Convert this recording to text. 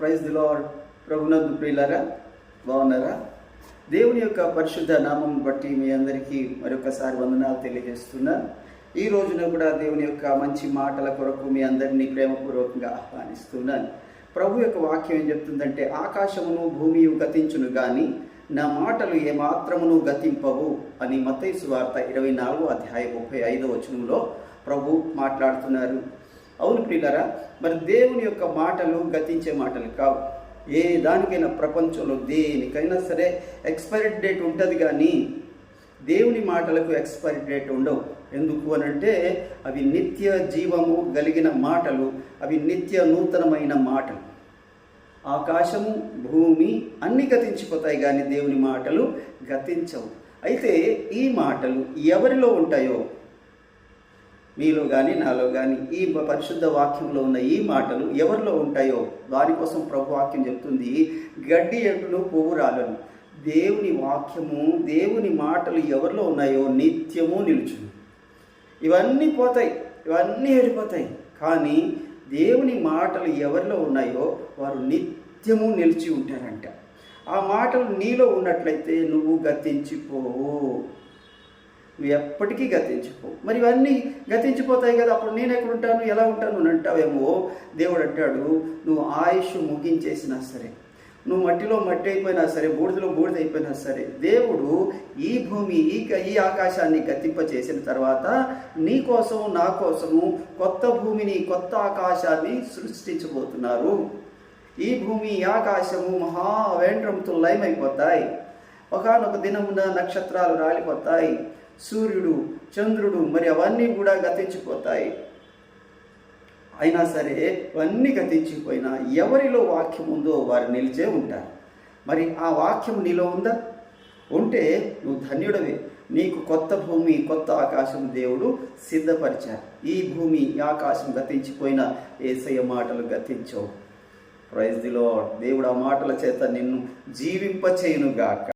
Praise the lord. ప్రభునందు ప్రియులరా బాగున్నారా? దేవుని యొక్క పరిశుద్ధ నామం బట్టి మీ అందరికీ మరొకసారి వందనాలు తెలియజేస్తున్నాను ఈ రోజున కూడా దేవుని యొక్క మంచి మాటల కొరకు మీ అందరినీ ప్రేమపూర్వకంగా ఆహ్వానిస్తున్నాను ప్రభు యొక్క వాక్యం ఏం చెప్తుందంటే ఆకాశమును భూమి గతించును కానీ నా మాటలు ఏమాత్రమును గతింపవు అని మతైసు వార్త ఇరవై నాలుగు అధ్యాయ ముప్పై ఐదో వచనంలో ప్రభు మాట్లాడుతున్నారు. అవును ప్రియులరా మరి దేవుని యొక్క మాటలు గతించే మాటలు కావు. ఏ దానికైనా ప్రపంచంలో దేనికైనా సరే ఎక్స్పైరీ డేట్ ఉంటుంది కానీ దేవుని మాటలకు ఎక్స్పైరీ డేట్ ఉండవు. ఎందుకు అని అంటే అవి నిత్య జీవము కలిగిన మాటలు అవి నిత్య నూతనమైన మాటలు. ఆకాశము భూమి అన్ని గతించిపోతాయి కానీ దేవుని మాటలు గతించవు. అయితే ఈ మాటలు ఎవరిలో ఉంటాయో మీలో కానీ నాలో కానీ ఈ పరిశుద్ధ వాక్యంలో ఉన్న ఈ మాటలు ఎవరిలో ఉంటాయో దానికోసం ప్రభు వాక్యం చెప్తుంది. గడ్డి ఎండును పువ్వు రాలను. దేవుని వాక్యము దేవుని మాటలు ఎవరిలో ఉన్నాయో నిత్యము నిలుచును. ఇవన్నీ పోతాయి ఇవన్నీ వెళ్ళిపోతాయి. కానీ దేవుని మాటలు ఎవరిలో ఉన్నాయో వారు నిత్యము నిలిచి ఉంటారంట. ఆ మాటలు నీలో ఉన్నట్లయితే నువ్వు గతించిపోవు. నువ్వు ఎప్పటికీ గతించిపోవు మరి ఇవన్నీ గతించిపోతాయి కదా అప్పుడు నేను ఎక్కడ ఉంటాను ఎలా ఉంటాను అని అంటావేమో దేవుడు అంటాడు నువ్వు ఆయుష్ ముగించేసినా సరే నువ్వు మట్టిలో మట్టి అయిపోయినా సరే బూడిదలో బూడిద అయిపోయినా సరే దేవుడు ఈ భూమి ఈ ఈ ఆకాశాన్ని గతింప చేసిన తర్వాత నీ కోసం నా కోసము కొత్త భూమిని కొత్త ఆకాశాన్ని సృష్టించబోతున్నారు. ఈ భూమి ఈ ఆకాశము మహావేంద్రంతో లయమైపోతాయి. ఒకనొక దినమున నక్షత్రాలు రాలిపోతాయి. సూర్యుడు చంద్రుడు మరి అవన్నీ కూడా గతించిపోతాయి. అయినా సరే ఇవన్నీ గతించిపోయినా ఎవరిలో వాక్యం ఉందో వారు నిలిచే ఉంటారు. మరి ఆ వాక్యం నీలో ఉందా? ఉంటే నువ్వు ధన్యుడవే. నీకు కొత్త భూమి కొత్త ఆకాశం దేవుడు సిద్ధపరిచారు. ఈ భూమి ఈ ఆకాశం గతించిపోయిన ఏసయ్య మాటలు గతించవు. ప్రైజ్ దిలో దేవుడు ఆ మాటల చేత నిన్ను జీవింపచేయునుగాక.